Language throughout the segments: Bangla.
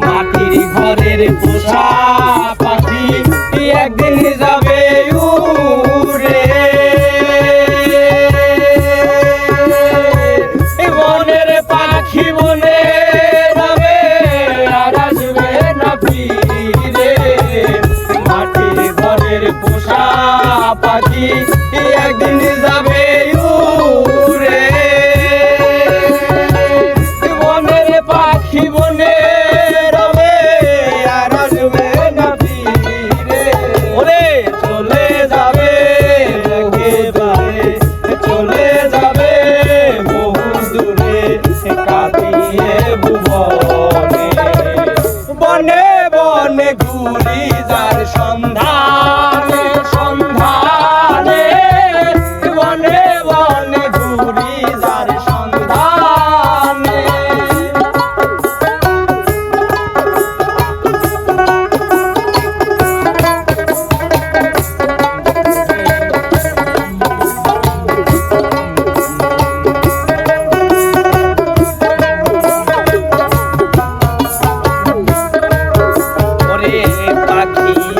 মাটির ঘরের পোষা গুলি যার সন্ধান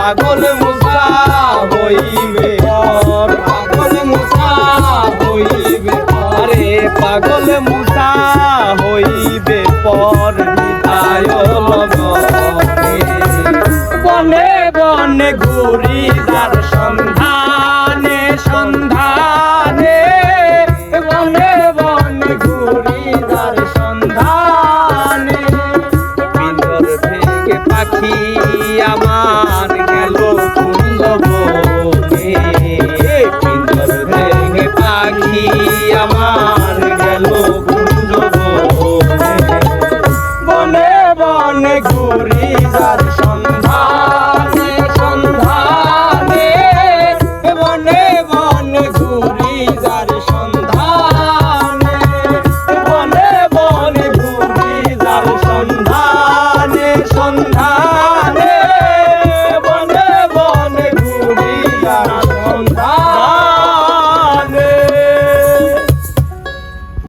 পাগল মুসা হইবে পাগল মুসা হইবে আরে পাগল মুসা হইবে পর বিদায় বনে বনে ঘুরি যার সন্ধানে সন্ধানে। বনে বনে ঘুরি যার সন্ধানে। পিঞ্জর ভেঙে পাখি আমার